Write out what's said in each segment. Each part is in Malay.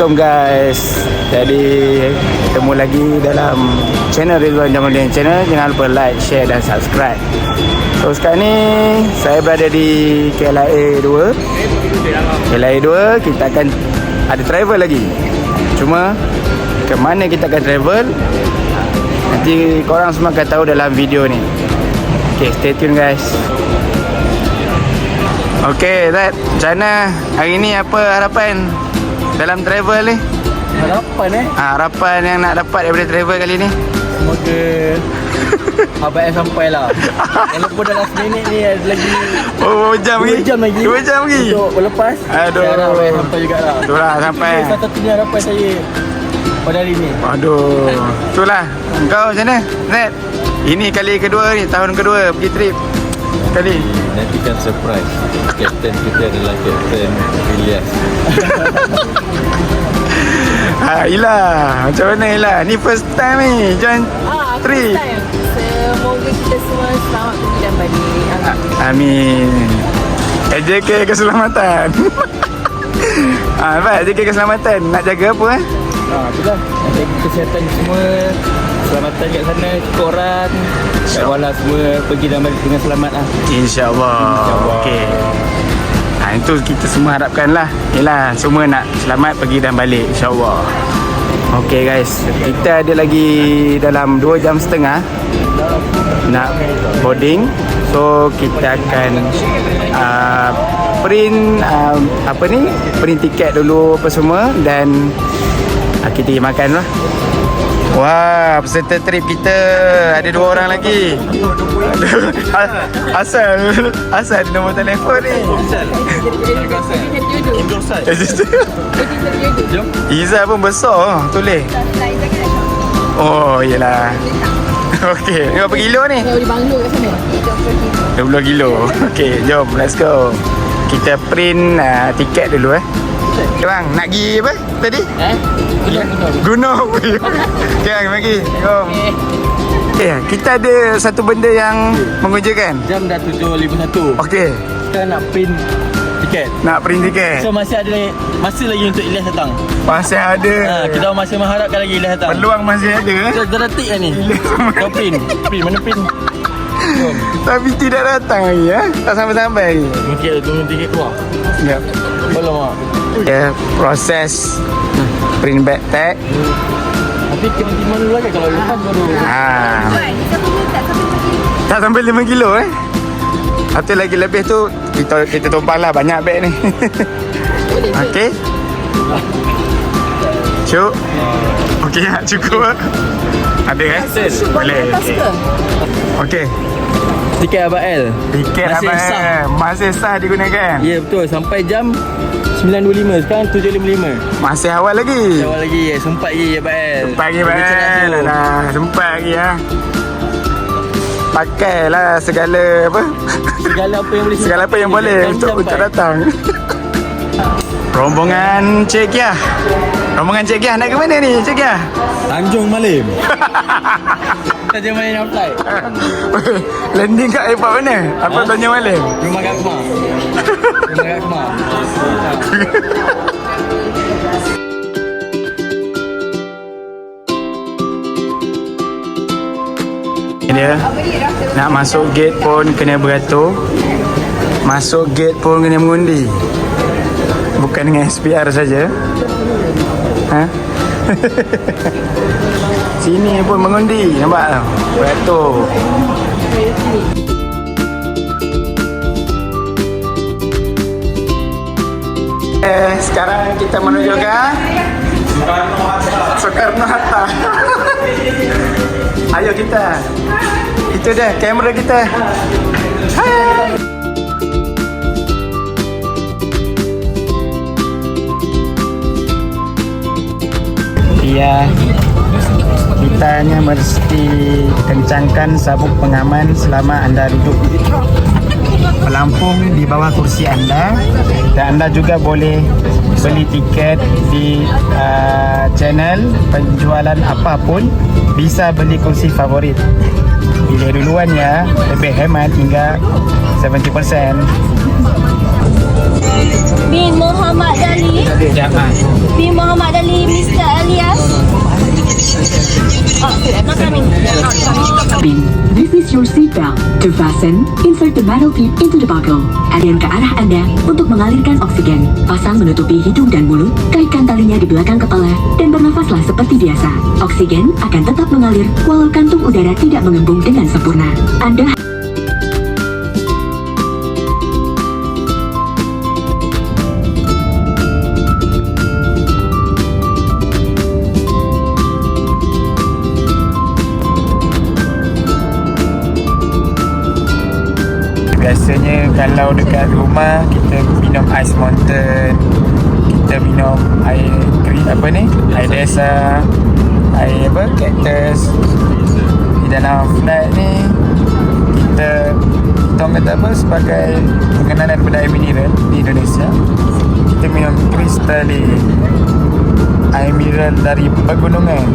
Assalamualaikum guys. Jadi ketemu lagi dalam channel Rizwan Jamaluddin channel. Jangan lupa like, share dan subscribe. So sekarang ni saya berada di KLIA 2. KLIA 2 kita akan ada travel lagi. Cuma ke mana kita akan travel nanti korang semua akan tahu dalam video ni. Okay, stay tune guys. Okay, Zat. Macam mana hari ni apa harapan dalam travel ni? Harapan eh Ha, harapan yang nak dapat daripada travel kali ni? Semoga Abang F sampai lah Walaupun dah last ni ada lagi Oh, dua jam lagi? 2 jam lagi Dua jam lagi? Untuk berlepas Aduh. Saya harap Abang sampai jugalah Itulah sampai. Itu satu-satunya harapan saya Pada hari ni Aduh. Itulah. Kau macam mana? Zat. Ini kali kedua ni, tahun kedua pergi trip. Kali. Nantikan surprise Kapten kita adalah Kapten Ilyas Ha, Ila. Macam mana Ila? Ni first time ni join Ah, trip. first time. Semoga kita semua selamat pergi dan balik. Amin. Amin. AJK keselamatan. Ah, ha, baik AJK keselamatan. Nak jaga apa eh? ha, Itulah Nak jaga kesihatan semua Selamatan kat sana Cukup orang Wala semua Pergi dan balik dengan selamat lah InsyaAllah. InsyaAllah. Okey. Ha, itu kita semua harapkan lah. Yelah, semua nak selamat pergi dan balik. InsyaAllah. Okey guys, kita ada lagi dalam 2 jam setengah nak boarding. So kita akan uh, print uh, apa ni? Print tiket dulu apa semua dan uh, kita pergi makan lah. Wah, peserta trip kita ada dua orang lagi. asal asal ada nombor telefon ni. Iza pun besar tulis. Oh, iyalah. Okey, ni berapa kilo ni? Saya beli banglo kat sana. 20 kilo. Okey, jom let's go. Kita print uh, tiket dulu eh. Bang, nak pergi apa tadi? Eh? Ya. Gunung. Okey, bang, pergi. Jom. Eh, kita ada satu benda yang mengujakan. Jam dah 7.51 Okey, Sekarang nak print tiket nak print tiket. So masih ada masa lagi untuk Ilyas datang Masih ada. ha, Kita masih mengharapkan lagi Ilyas datang Peluang masih ada eh. Kita dah detik lah ni Kau print Print mana print Jom Tapi tidak datang lagi ya. Tak sampai-sampai lagi. Mungkin ada tunggu tiket keluar Sekejap. Belum lah Ya, proses print back tag. Nanti kena timbang dulu lagi Kalau lepas baru Ha, Kan, tak sampai 5 kilo eh. Atau lagi lebih tu kita kita tumpang lah banyak beg ni. Okey. Cuk. Okey, cukup. Ada eh? Boleh. Atas Okey. ke? Okey. Tiket Abang L Tiket sah. eh? Masih sah digunakan. Ya betul Sampai jam 9.25 Sekarang 7.55 Masih awal lagi. Jawab lagi ya Sempat lagi Abang L Sempat lagi tu. Dah sempat lagi ya. Pakailah segala apa? Segala apa yang boleh Segala apa yang boleh untuk sampai. untuk datang. Rombongan Cik Kia. Rombongan Cik Kia nak ke mana ni Cik Kia? Tanjung Malim Kita nak flight Landing kat airport mana? Apa Ha? tanya malam? Rumah kat Kemar Rumah kat Kemar Dia nak masuk gate pun kena beratur. Masuk gate pun kena mengundi. Bukan dengan SPR saja. Ha? Sini pun mengundi, nampak tak? Beratur. Eh, sekarang kita menuju ke Soekarno Hatta. Ayo kita. Itu dia kamera kita. Hai. Iya. Kita hanya mesti kencangkan sabuk pengaman selama anda duduk. pelampung di bawah kursi anda. Dan anda juga boleh beli tiket di uh, channel penjualan apapun. Bisa beli kursi favorit. Pilih duluan ya lebih hemat hingga 70% Bin Muhammad Dali. Jangan Bin Muhammad Dali Mr. Alias This is your seatbelt. To fasten, insert the metal tip into the buckle. Alian ke arah Anda untuk mengalirkan oksigen. Pasang menutupi hidung dan mulut, kaitkan talinya di belakang kepala, dan bernafaslah seperti biasa. Oksigen akan tetap mengalir walau kantung udara tidak mengembung dengan sempurna. Anda biasanya kalau dekat rumah kita minum ais mountain kita minum air kri- apa ni? Air desa air apa? Cactus. Di dalam flat ni kita kita kata apa? Sebagai pengenalan pada air mineral di Indonesia. Kita minum kristali air mineral dari pegunungan.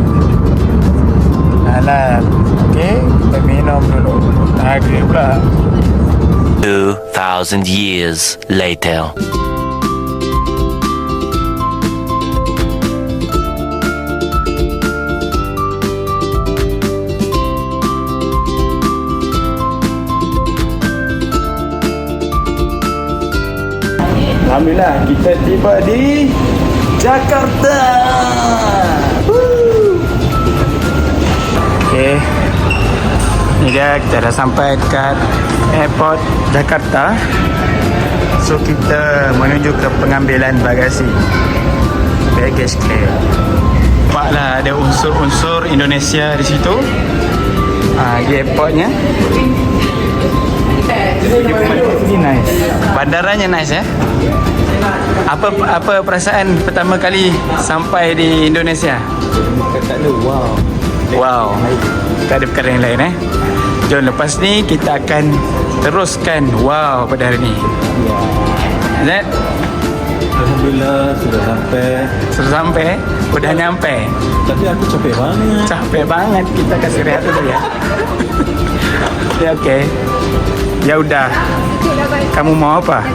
Halal okey kita minum dulu. Harga pula 2,000 years later. Alhamdulillah kita tiba di Jakarta. Okey. Ni dia kita dah sampai dekat airport Jakarta. So kita menuju ke pengambilan bagasi. Baggage claim. Nampaklah ada unsur-unsur Indonesia di situ. Ah, di airportnya. Ini nice. Bandaranya nice ya. Apa apa perasaan pertama kali sampai di Indonesia? Tak ada wow. Wow. Tak ada perkara yang lain eh. Jom lepas ni kita akan teruskan wow pada hari ni. Zat, Alhamdulillah sudah sampai. sudah sampai? Udah nyampe? Tapi aku capek banget. Capek banget kita kasih rehat dulu ya. ya okey. Ya udah. Kamu mau apa?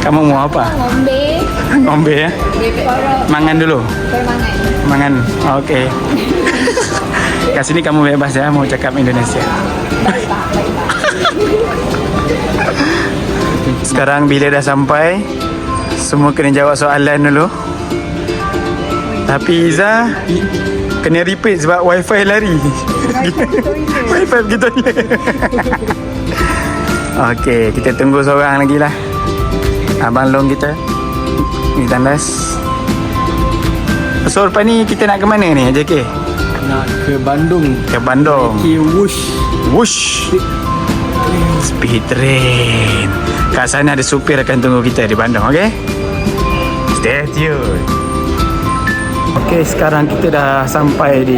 Kamu mau apa? Ngombe Ngombe ya? Mangan dulu. Mangan. Okey. Kat sini kamu bebas ya mau cakap Indonesia. Sekarang bila dah sampai Semua kena jawab soalan dulu. Tapi Iza Kena repeat sebab wifi lari. Wifi pergi toilet Okey, kita tunggu seorang lagi lah. Abang Long kita. Ni tandas. So lepas ni kita nak ke mana ni JK? Nak ke Bandung. Ke Bandung. Ki Wush. Wush Speed train Kat sana ada supir akan tunggu kita di Bandung Okay Stay tune Okay sekarang kita dah sampai di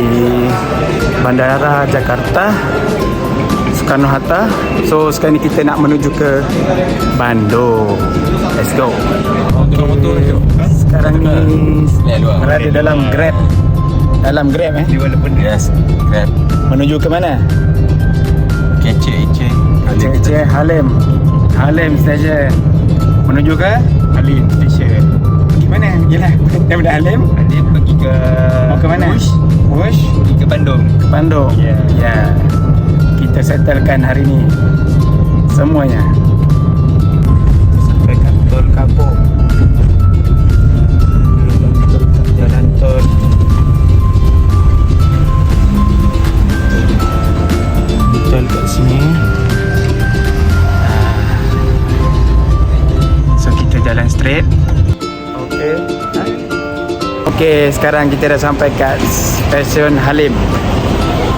Bandara Jakarta Soekarno-Hatta So sekarang ni kita nak menuju ke Bandung Let's go je. Sekarang ni. Berada dalam Grab Dalam Grab eh yes. Grab. Menuju ke mana? Kecek Ece. Cik Cik Halim Halim Station Menuju ke? Halim Station Pergi mana? Yelah Daripada Halim Dia pergi ke Mau ke mana? Wush, Wush pergi ke Bandung. Ke Bandung? Ya. Ya. Kita settlekan hari ni. Semuanya. Sampai kat tol straight Okay Okay sekarang kita dah sampai kat stesen Halim.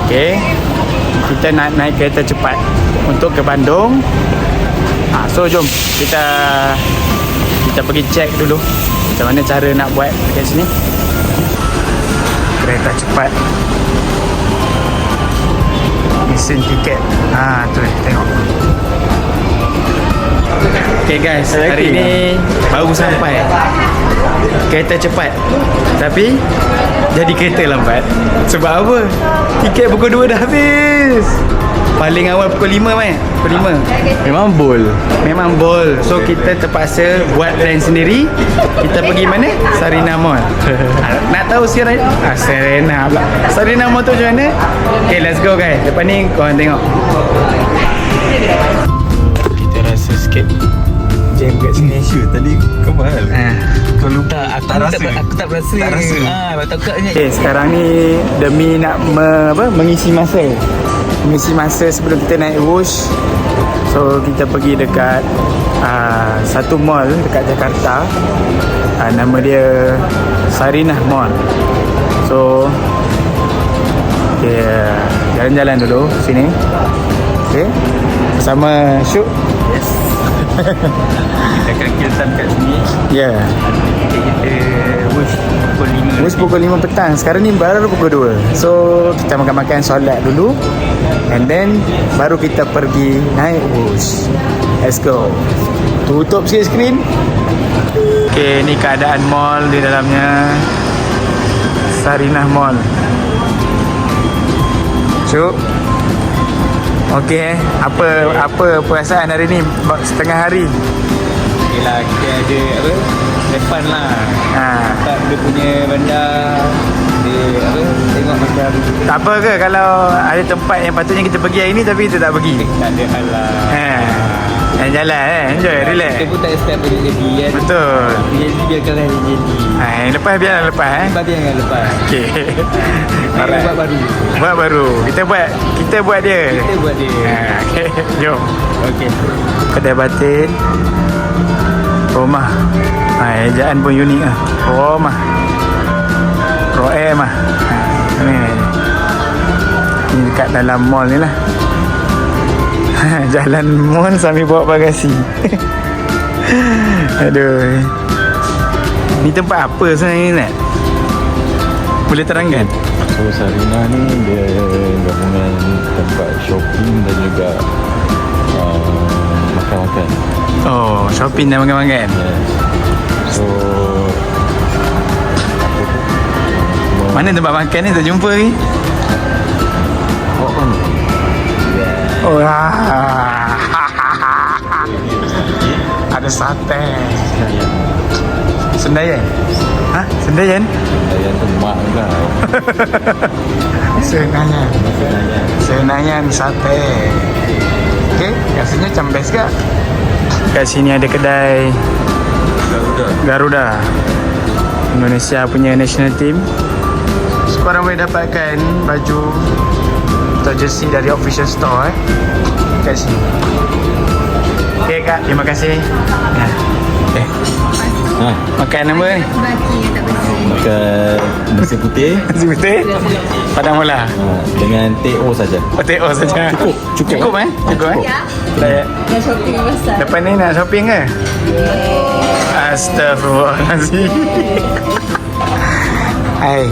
Okay Kita nak naik kereta cepat Untuk ke Bandung. Ha, So jom. Kita Kita pergi check dulu Macam mana cara nak buat kat sini. Kereta cepat. Mesin tiket. Ha tu tengok Okay guys, hari ni baru sampai. Kereta cepat. Tapi Jadi kereta lambat. Sebab apa? Tiket pukul 2 dah habis. Paling awal pukul 5 kan? Pukul 5 Memang bol. Memang bol So kita terpaksa buat plan sendiri. Kita pergi mana? Sarina Mall. Nak tahu Sarina ah, Sarina pula. Sarina Mall tu macam mana? Okay let's go guys. Lepas ni korang tengok sikit Jam kat sini. Sure, tadi kau mahal. Ah, Kau lupa. Aku Tak rasa. Aku tak rasa Tak rasa. Ah, takutnya Okay, sekarang ni demi nak me, apa, mengisi masa. Mengisi masa sebelum kita naik Wush. So, kita pergi dekat uh, satu mall dekat Jakarta. Uh, Nama dia Sarinah Mall. So, okay, uh, jalan-jalan dulu sini. Okay, bersama Syuk Kita akan kirim kat sini. Ya, yeah. Kita kita Wish Pukul 5 Bus pukul 5 petang. Sekarang ni baru pukul 2 So kita makan-makan solat dulu. And then Baru kita pergi naik bus. Let's go. Tutup sikit skrin Okay ni keadaan mall di dalamnya. Sarinah Mall. Cuk Okay Apa apa perasaan hari ni? Setengah hari? Okay lah Kita ada Apa Depan lah. Ha. Tak dia punya bandar Dia apa Tengok macam Tak apa ke kalau ada tempat yang patutnya kita pergi hari ni Tapi kita tak pergi? Tak ada hal lah. Ha. Yang jalan eh, enjoy, relax. Kita pun tak expect apa jadi kan Betul. Jadi biarkanlah dia jadi Ha, yang lepas biar lepas eh. Lepas jangan lepas Okey. Kita Alright. buat baru Buat baru. Kita buat kita buat dia. Kita buat dia Ha, okey. Jom. Okay Kedai batin. Rumah. Ha, ejaan pun unik ah. Rumah. Roem ah. Ha, ni. Ni dekat dalam mall ni lah. Jalan mall sambil bawa bagasi. Aduh. Ni tempat apa sebenarnya ni Nat? Boleh terangkan? So Sarina ni dia gabungan tempat shopping dan juga uh, makan-makan. Oh, shopping dan makan-makan. Yes. So Mana tempat makan ni tak jumpa ni? Oh, ah. Ada sate. Sendayan. Ha? Sendayan? Yang tu mak kau. Senayan. Senayan sate. Okey, rasanya macam best ke? Kat sini ada kedai Garuda. Garuda. Indonesia punya national team. So, korang boleh dapatkan baju jersey dari official store eh. Kat sini. Okay kak, terima kasih. Ya. Eh, Ha, makan apa ni? Baki tak bersih. makan nasi putih Nasi putih? Padang bola. ha, dengan TO saja. Oh, TO saja. Cukup. Cukup, cukup eh? Cukup eh? Dah, Dah shopping besar. Lepas ni nak shopping ke? Astaghfirullahaladzim. Hai.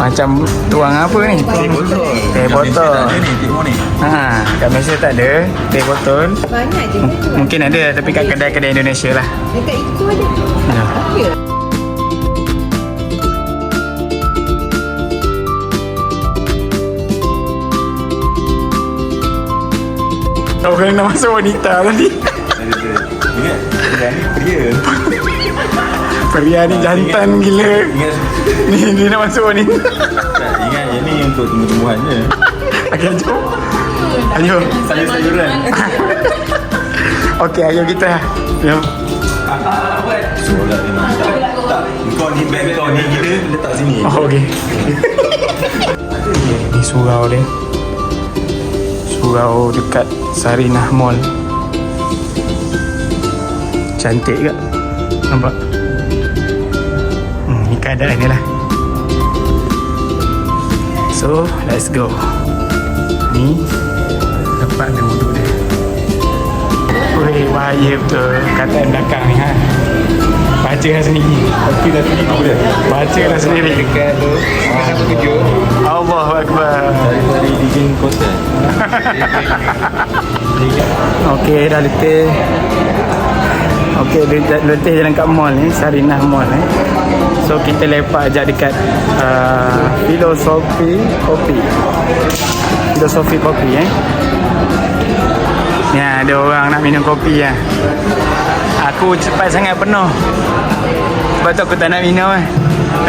Macam tuang apa ni? Teh botol. Teh botol. ni, tengok ni. Ha, kat Malaysia tak ada teh botol. Banyak je kan. Mungkin ada tapi kat kedai-kedai Indonesia lah. Dekat Iko ada. Ya. Kau kena nak masuk wanita tadi. Ingat, yang ni pria. Pria ni jantan gila. Ingat, Ni dia nak masuk wanita. tak, ingat yang ni untuk tumbuh-tumbuhan je. Okey, jom. Ayo. Sayur-sayuran. Okey, ayo kita. Jom. Solat ni tak. Tak, kau ni bag kau ni gila letak sini. Oh, okey. Ni surau dia. Surau dekat Sarinah Mall. Cantik ke? Nampak? Ni keadaan ni lah. So, let's go. Ni tempat dia wuduk dia. Weh, bahaya betul. Kataan belakang ni ha. Baca lah sendiri. Tapi dah sini boleh. Baca lah sendiri. Dekat tu Dekat satu tujuh Allahu Akbar. Dari dari dijin kosan. Okey, dah letih. Okey, letih, letih jalan kat mall ni, Sarinah Mall ni. So kita lepak ajak dekat uh, Filosofi Kopi. Filosofi Kopi eh. Ya, ada orang nak minum kopi ya. Aku cepat sangat penuh. Sebab tu aku tak nak minum eh.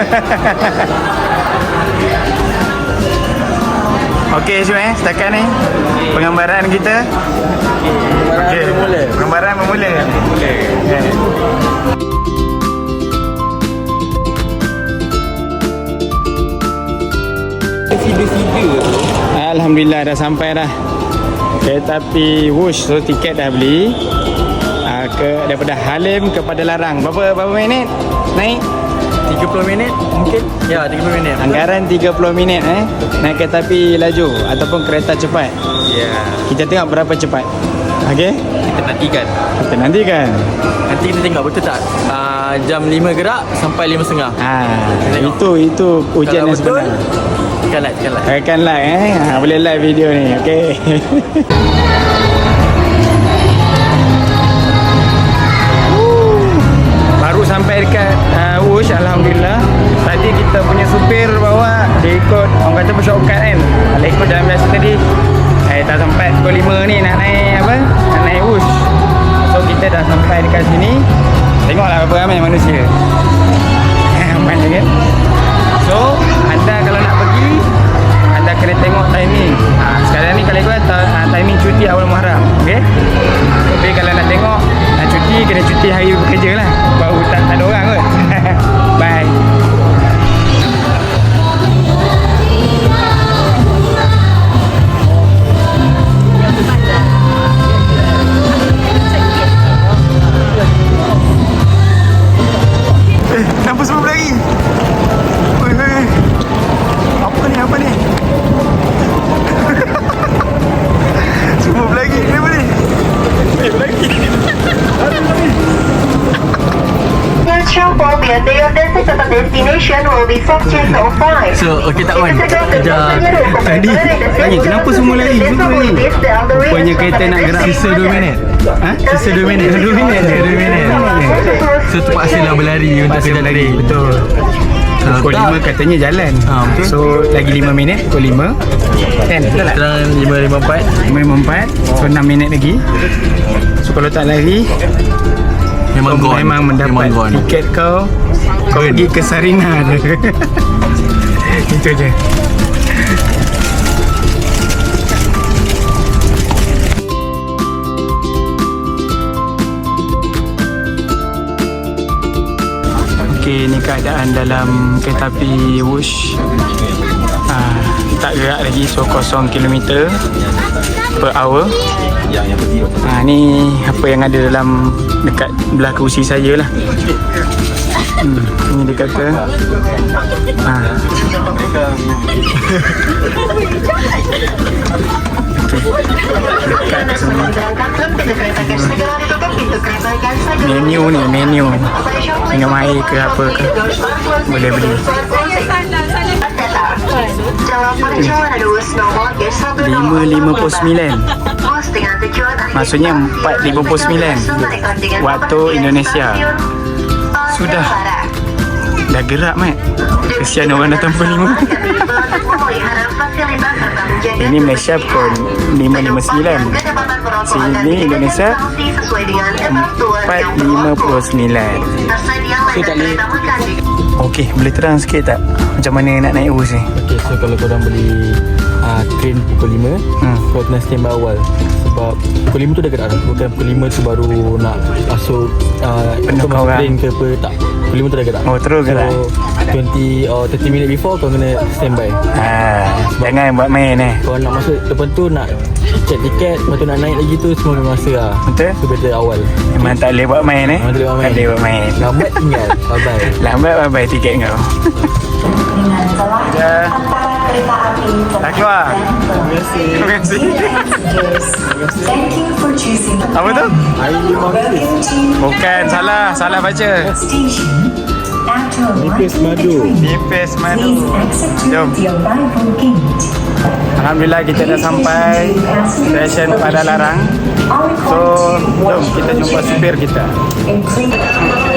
Okey Syul eh, setakat ni penggambaran kita. Okey. Penggambaran bermula. Bermula. Yeah. Tu Alhamdulillah dah sampai dah. Kereta api Wush so tiket dah beli. Uh, ke daripada Halim kepada Larang. Berapa berapa minit? Naik 30 minit mungkin Ya 30 minit anggaran 30 minit eh. Naik kereta api laju ataupun kereta cepat. Ya Kita tengok berapa cepat. Okey? Kita nantikan Kita nantikan. Nanti kita tengok betul tak uh, Jam 5 gerak sampai 5 setengah Ha, Tengok. itu itu ujian yang betul sebenar. Tekan like tekan like. Akan like eh. Ha, boleh like video ni. Okey. Baru sampai dekat uh, Wush Alhamdulillah. Tadi kita punya supir bawa Dia ikut Orang kata bersyokkat kan? Dia ikut dalam biasa tadi. Eh tak sampai pukul 5 ni Nak naik apa? Nak naik Wush So kita dah sampai dekat sini. Tengoklah berapa ramai manusia. Ramai kan? So kena tengok timing. Ha, Sekarang ni kalau ikut ta- ha, timing cuti awal Muharram Okay Tapi kalau nak tengok Nak cuti kena cuti hari bekerja lah. Baru tak, tak ada orang kot destination will be subject of fine. So okay tak Wan Kejap Tadi, tanya kenapa semua lari? Semua lari. Rupanya kereta nak gerak. Sisa 2 minit Ha? Sisa 2 minit. 2 minit. Sisa 2 minit So terpaksa lah berlari Untuk kejar lari. Betul. Kalau Pukul tak 5 katanya jalan. Ha, betul. So, lagi 5 minit. Pukul 5. Kan? Betul tak? Sekarang 5.54 Memang 4 So 6 minit lagi So kalau tak lari Memang kau gone memang mendapat Memang gone tiket Kau pergi ke Sarina. Je Itu je. Okey, ni keadaan dalam kereta api Wush ah, Tak gerak lagi, so kosong kilometer per hour. Ha, ni apa yang ada dalam dekat belah kerusi saya lah. Hmm, dia kata. Sini. Menu ni, menu. Minum air ke apa ke. Boleh beli. Lima lima puluh sembilan. Maksudnya 4.59 Waktu Indonesia Sudah Dah gerak Mat Kesian orang datang pukul 5 Ini Malaysia pukul 5.59 Sini Indonesia 4.59 So tak boleh. Okey boleh terang sikit tak? Macam mana nak naik bus ni? Okay so kalau korang beli uh, Train pukul 5 Hmm. Kau kena stand by awal Sebab Pukul 5 tu dah gerak. Dah Bukan pukul 5 tu baru nak Masuk uh, Penuh masuk orang. train ke apa Tak. Pukul 5 tu dah gerak. Oh, terus gerak. So 20 or 30 minit before Kau kena stand by. Ha, Jangan buat main eh. Kau nak masuk Lepas tu nak Check tiket Lepas tu nak naik lagi tu Semua memang masa lah. Betul? So better awal. Memang tak boleh buat main eh. Memang tak boleh buat main. Tak boleh buat main. Lambat tinggal. Bye bye Lambat bye-bye tiket kau. Dah Dah keluar Terima kasih. Thank you for choosing Apa tu? Bukan salah. Salah baca. Nipis madu. Nipis madu. Jom. Alhamdulillah kita dah sampai stesen pada larang. So, jom kita jumpa supir kita.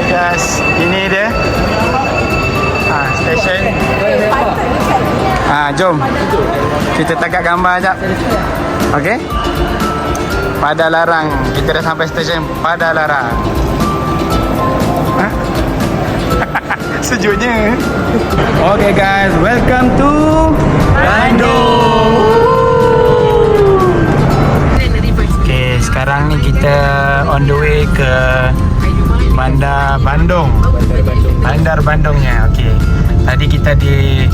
Guys, ini dia. Ah, stesen. Ah, jom. Kita tagak gambar jap. Okey. Pada larang. Kita dah sampai stesen pada larang. Ha? Sejuknya. Okay guys, welcome to Bandung. Okay, sekarang ni kita on the way ke Bandar Bandung. Bandar Bandungnya. Okay. Tadi kita di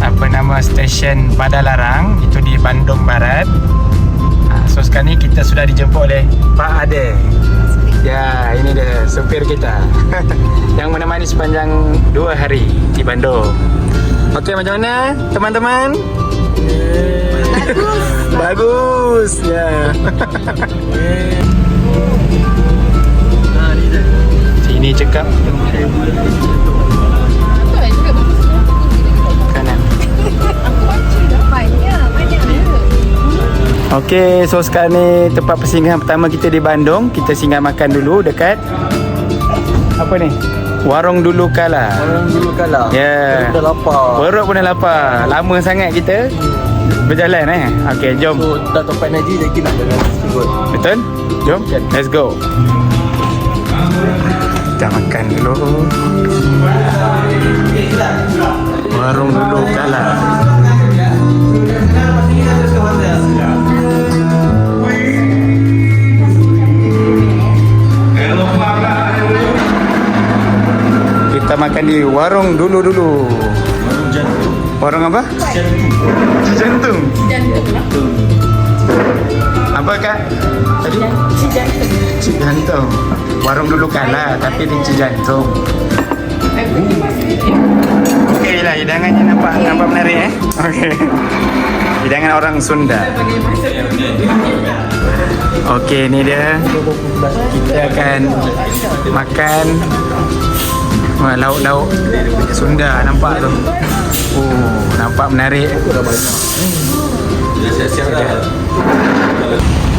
apa nama stesen Padalarang itu di Bandung Barat. Ah, So sekarang ni kita sudah dijemput oleh Pak Ade. Ya, ini dia supir kita yang menemani sepanjang dua hari di Bandung. Okey, macam mana teman-teman? Bagus. Bagus. Ya. Sini cekap. Okey, so sekarang ni tempat persinggahan pertama kita di Bandung. Kita singgah makan dulu dekat apa ni? Warung dulu kala. Orang dulu kalah. Ya. Kita dah lapar. Perut pun dah lapar. Lama sangat kita berjalan eh. Okey, jom. So, dah tempat Najib lagi nak jalan sikit. Betul? Jom. Let's go. Kita makan dulu. Warung dulu kala. Kita makan di warung dulu dulu. Warung apa? Jantung. Jantung. Apa kak? Tadi? Cik jantung. Warung dulu kalah tapi di Cik jantung. Okey lah, hidangannya nampak nampak menarik eh. Okey. Hidangan orang Sunda. Okey, ni dia. Kita akan makan Wah, lauk-lauk Sunda nampak tu. Oh, nampak menarik.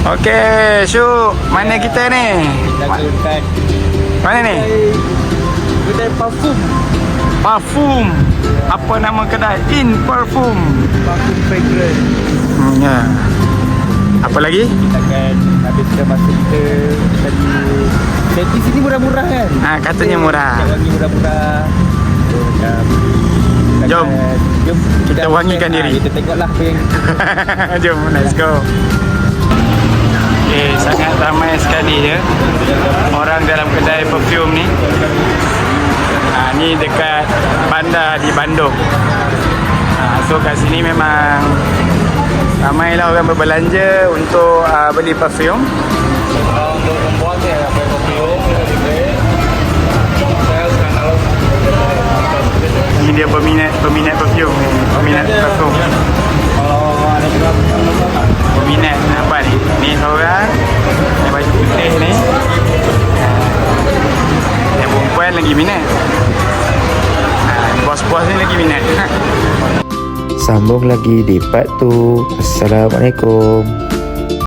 Okey, Syuk. Mana kita ni? Kita Mana ni? kedai parfum. Parfum. Apa nama kedai? In Parfum. Parfum fragrance. Hmm, ya. Apa lagi? Kita akan habiskan masa kita tadi. Jadi sini murah-murah kan? Ha, katanya murah. Wangi murah-murah. Jom. Jom. Kita wangikan diri. Ha, Kita tengoklah apa yang Jom, let's go. Okay, sangat ramai sekali ya orang dalam kedai perfume ni. Ha, ni dekat bandar di Bandung. Ha, so kat sini memang ramailah orang berbelanja untuk uh, beli perfume. Ini dia peminat peminat perfume peminat perfume. Peminat apa ni? Ni seorang yang baju putih ni. Yang perempuan lagi minat. Bos-bos ni lagi minat. Sambung lagi di part 2. Assalamualaikum.